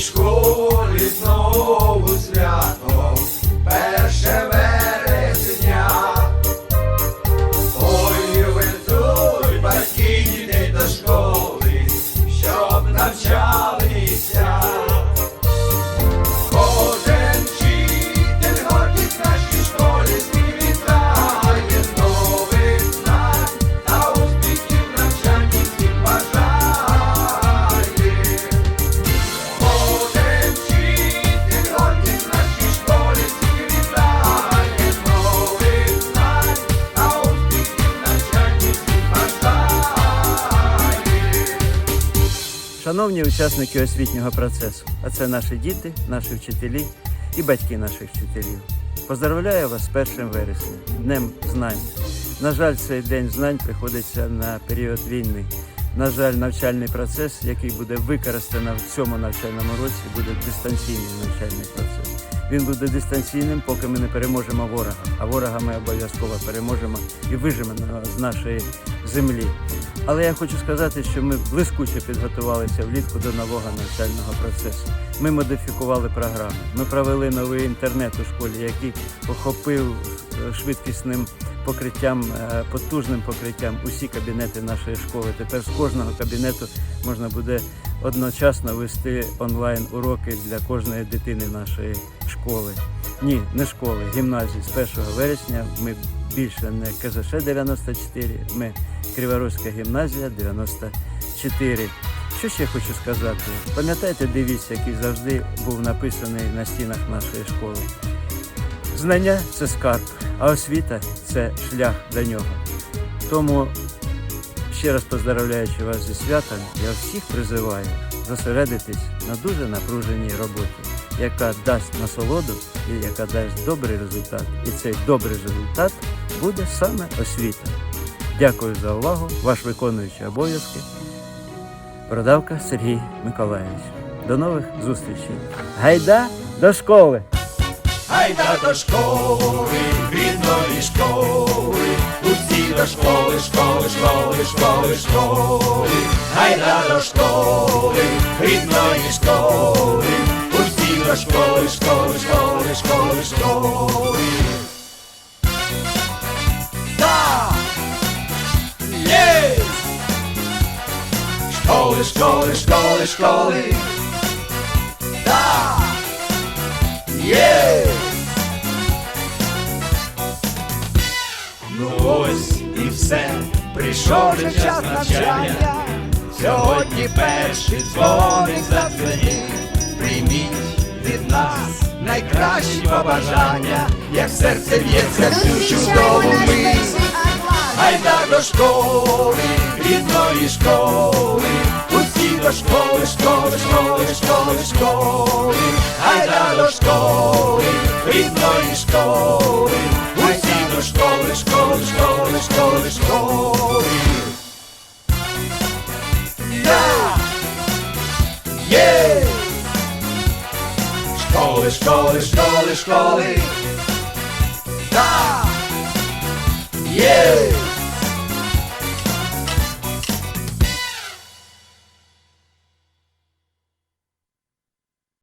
школі знову. Шановні учасники освітнього процесу, а це наші діти, наші вчителі і батьки наших вчителів. Поздравляю вас з 1 вересня, Днем знань. На жаль, цей день знань приходиться на період війни. На жаль, навчальний процес, який буде використано в цьому навчальному році, буде дистанційний навчальний процес. Він буде дистанційним, поки ми не переможемо ворога. А ворога ми обов'язково переможемо і виживемо з нашої землі. Але я хочу сказати, що ми блискуче підготувалися влітку до нового навчального процесу. Ми модифікували програми. Ми провели новий інтернет у школі, який охопив е, швидкісним покриттям, е, потужним покриттям усі кабінети нашої школи. Тепер з кожного кабінету можна буде одночасно вести онлайн уроки для кожної дитини нашої школи. Ні, не школи, гімназії. З 1 вересня ми більше не КЗШ 94, ми Криворозька гімназія 94. Що ще хочу сказати? Пам'ятаєте девіз, який завжди був написаний на стінах нашої школи? Знання це скарб, а освіта це шлях до нього. Тому ще раз поздравляючи вас зі святом, я всіх призиваю зосередитись на дуже напруженій роботі, яка дасть насолоду і яка дасть добрий результат. І цей добрий результат буде саме освіта. Дякую за увагу. Ваш виконуючий обов'язки. Продавка Сергій Миколаївич. До нових зустрічей. Гайда до школи! Гайда до школи, рідної школи, усі до школи, школи, школи, школи, школи, гайда до школи, рідної школи, усі до школи, школи, школи, школи, школи. Школи, школи, школи, школи. Так! Є! Ну ось і все, прийшов же час навчання. Сьогодні перший дзвоник задзвенів. Прийміть від нас найкращі побажання, як серце б'ється всю чудову мить. Гайда до школи, шкільної школи, усі до школи, школи, школи, школи, школи, гайда до школи, рідної школи, усі до школи, школи, школи, школи, школи. Yeah! Школи, школи, школи, школи. Да! Yeah!